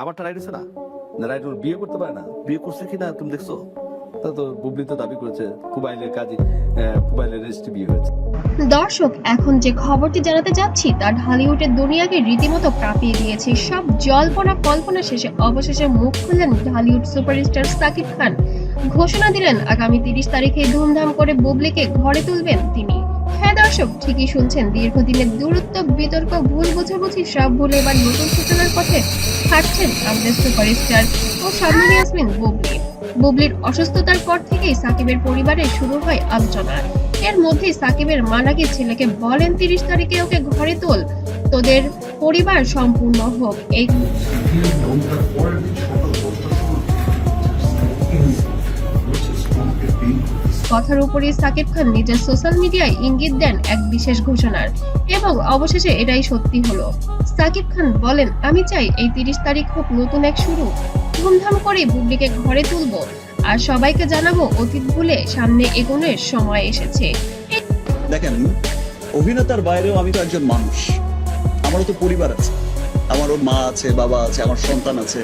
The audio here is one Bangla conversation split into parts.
আমারটা রাইট না? না, রাইট বিয়ে করতে পারে না। বিয়ে করছে তুমি দেখছ? তা তো বুবলি তো দাবি করেছে, কুবাইলের কাজী কুবাইলের রেজিস্ট্রি বিয়ে হয়েছে। দর্শক, এখন যে খবরটি জানাতে যাচ্ছি তা ঢালিউডের দুনিয়াকে রীতিমতো কাঁপিয়ে দিয়েছে। সব জল্পনা কল্পনা শেষে অবশেষে মুখ খুললেন ঢালিউড সুপারস্টার সাকিব খান। ঘোষণা দিলেন, আগামী তিরিশ তারিখে ধুমধাম করে বুবলিকে ঘরে তুলবেন তিনি। দর্শক ঠিকই শুনছেন, দীর্ঘদিনের দূরত্ব, বিতর্ক, ভুল বোঝাবুঝি সব ভুলে এবার নতুন সূচনার পথে হাঁটছেন আমাদের সুপারস্টার ও সামনে আসবেন বুবলি। বুবলির অসুস্থতার পর থেকেই সাকিবের পরিবারে শুরু হয় আলোচনা। এর মধ্যে সাকিবের মা নাকি ছেলেকে বলেন তিরিশ তারিখে ওকে ঘরে তোল। তোদের পরিবার সম্পূর্ণ হোক। এই কথার উপরে সাকিব খান নিজের সোশ্যাল মিডিয়ায় ইঙ্গিত দেন এক বিশেষ ঘোষণার। এবং অবশেষে এটাই সত্যি হলো। সাকিব খান বলেন আমি চাই এই তিরিশ তারিখ হোক নতুন এক শুরু। ধুমধাম করে বুবলিকে ঘরে তুলবো। আর সবাইকে জানাব অতীত ভুলে সামনে এগোনোর সময় এসেছে। দেখেন অভিনেতার বাইরেও আমি তো একজন মানুষ। আমারও তো পরিবার আছে। আমারও মা আছে বাবা আছে আমার সন্তান আছে।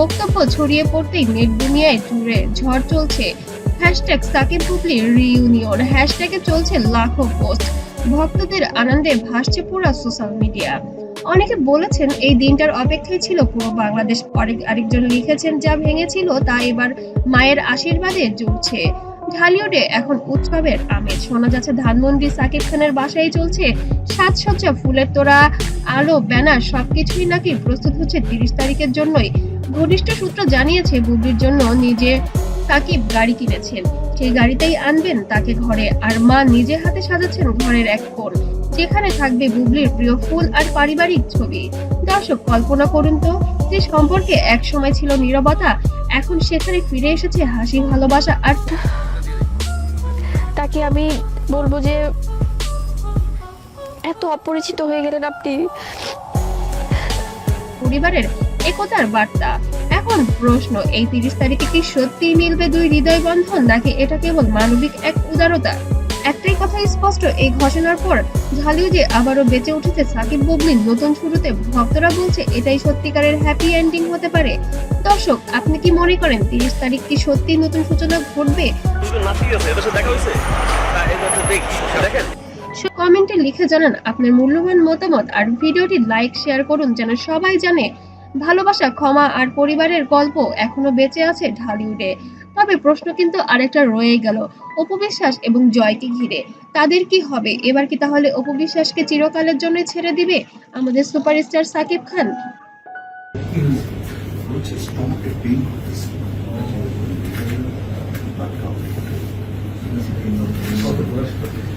বক্তব্য ছড়িয়ে পড়তেই নেট দুনিয়ায় জুড়ে ঝড় চলছে। হ্যাশট্যাগ সাকিব বুবলি রিউনিয়ন হ্যাশট্যাগে চলছে লাখো পোস্ট ভক্তদের আনন্দে ভাসছে পুরা সোশ্যাল মিডিয়া অনেকে বলেছেন এই দিনটার অপেক্ষায় ছিল পুরো বাংলাদেশ। আরেক- আরেকজন লিখেছেন, যা ভেঙেছিল তা এবার মায়ের আশীর্বাদে জুড়ছে ঢালিউডে এখন উৎসবের আমেজ। শোনা যাচ্ছে, ধানমন্ডি সাকিব খানের বাসায় চলছে সাজসজ্জা, ফুলের তোড়া, আলো, ব্যানার, সবকিছুই নাকি প্রস্তুত হচ্ছে তিরিশ তারিখের জন্যই। ঘনিষ্ঠ সূত্র জানিয়েছে, বুবলির জন্য নিজে সাকিব গাড়ি কিনেছেন। সেই গাড়িতেই আনবেন তাকে ঘরে আর মা নিজে হাতে সাজাচ্ছেন ঘরের এক কোণ। যেখানে থাকবে বুবলির প্রিয় ফুল আর পারিবারিক ছবি। দর্শক কল্পনা করুন তো যে সম্পর্কে এক সময় ছিল নীরবতা এখন সেখানে ফিরে এসেছে হাসি ভালোবাসা আর তাকে আমি বলব যে এত অপরিচিত হয়ে গেলেন আপনি। পরিবারের একতার বার্তা। এখন প্রশ্ন, এই তিরিশ তারিখে কি সত্যিই মিলবে দুই হৃদয় বন্ধন নাকি এটা কেবল মানবিক এক উদারতা? একটাই কথা স্পষ্ট, এই ঘোষণার পর ঝালিউডে আবারও বেঁচে উঠেছে সাকিব বুবলির নতুন শুরুতে ভক্তরা বলছে, এটাই সত্যিকারের হ্যাপি এন্ডিং হতে পারে। দর্শক, আপনি কি মনে করেন, তিরিশ তারিখ কি সত্যি নতুন সূচনা ঘটবে? কমেন্টে লিখে জানান আপনার মূল্যবান মতামত, আর ভিডিওটি লাইক শেয়ার করুন, যেন সবাই জানে ভালোবাসা, ক্ষমা আর পরিবারের গল্প এখনও বেঁচে আছে ঢালিউডে। তবে প্রশ্ন কিন্তু আরেকটা রয়ে গেল অপবিশ্বাস এবং জয়কে ঘিরে। তাদের কি হবে? এবার কি তাহলে অপবিশ্বাসকে চিরকালের জন্য ছেড়ে দিবে আমাদের সুপারস্টার সাকিব খান? কত বয়স